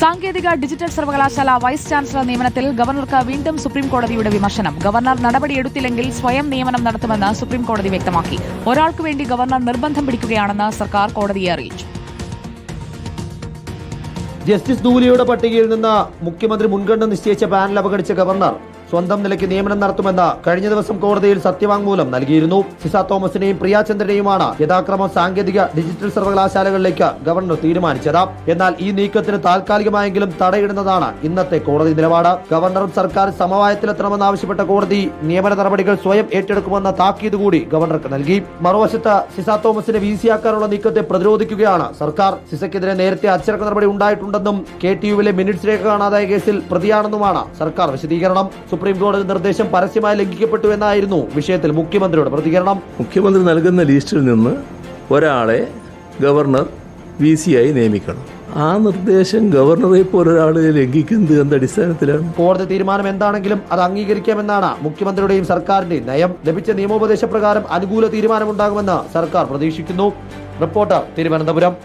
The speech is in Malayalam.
സാങ്കേതിക ഡിജിറ്റൽ സർവകലാശാല വൈസ് ചാൻസലർ നിയമനത്തിൽ ഗവർണർക്ക് വീണ്ടും സുപ്രീംകോടതിയുടെ വിമർശനം. ഗവർണർ നടപടിയെടുത്തില്ലെങ്കിൽ സ്വയം നിയമനം നടത്തുമെന്ന് സുപ്രീംകോടതി വ്യക്തമാക്കി. ഒരാൾക്കു വേണ്ടി ഗവർണർ നിർബന്ധം പിടിക്കുകയാണെന്ന് സർക്കാർ കോടതിയെ അറിയിച്ചു. ജസ്റ്റിസ് ദൂലിയുടെ പട്ടികയിൽ നിന്ന് മുഖ്യമന്ത്രി മുൻഗണന നിശ്ചയിച്ച പാനൽ അപകടിച്ച ഗവർണർ സ്വന്തം നിലയ്ക്ക് നിയമനം നടത്തുമെന്ന് കഴിഞ്ഞ ദിവസം കോടതിയിൽ സത്യവാങ്മൂലം നൽകിയിരുന്നു. സിസ തോമസിനെയും പ്രിയാചന്ദ്രനെയുമാണ് യഥാക്രമം സാങ്കേതിക ഡിജിറ്റൽ സർവകലാശാലകളിലേക്ക് ഗവർണർ തീരുമാനിച്ചത്. എന്നാൽ ഈ നീക്കത്തിന് താൽക്കാലികമായെങ്കിലും തടയിടുന്നതാണ് ഇന്നത്തെ കോടതി നിലപാട്. ഗവർണറും സർക്കാർ സമവായത്തിലെത്തണമെന്നാവശ്യപ്പെട്ട കോടതി നിയമന നടപടികൾ സ്വയം ഏറ്റെടുക്കുമെന്ന താക്കീത് കൂടി ഗവർണർക്ക് നൽകി. മറുവശത്ത് സിസ തോമസിനെ വീസിയാക്കാനുള്ള നീക്കത്തെ പ്രതിരോധിക്കുകയാണ് സർക്കാർ. സിസയ്ക്കെതിരെ നേരത്തെ അച്ചടക്ക നടപടി ഉണ്ടായിട്ടുണ്ടെന്നും കെ ടി യുവിലെ മിനിറ്റ്സ് രേഖ കാണാതായ കേസിൽ പ്രതിയാണെന്നുമാണ് സർക്കാർ വിശദീകരണം. സുപ്രീം കോടതി നിർദ്ദേശം പരസ്യമായി ലംഘിക്കപ്പെട്ടു എന്നായിരുന്നു വിഷയത്തിൽ മുഖ്യമന്ത്രിയുടെ പ്രതികരണം. മുഖ്യമന്ത്രി നൽകുന്ന ലിസ്റ്റിൽ നിന്ന് ഒരാളെ ഗവർണർ വി സി ആയി നിയമിക്കണം. ആ നിർദ്ദേശം ഗവർണറെ പോലൊരാളെ ലംഘിക്കുന്നത് എന്ത് അടിസ്ഥാനത്തിലാണ്? കോടതി തീരുമാനം എന്താണെങ്കിലും അത് അംഗീകരിക്കാമെന്നാണ് മുഖ്യമന്ത്രിയുടെയും സർക്കാരിന്റെയും നയം. ലഭിച്ച നിയമോപദേശ പ്രകാരം അനുകൂല തീരുമാനമുണ്ടാകുമെന്ന് സർക്കാർ പ്രതീക്ഷിക്കുന്നു. റിപ്പോർട്ടർ തിരുവനന്തപുരം.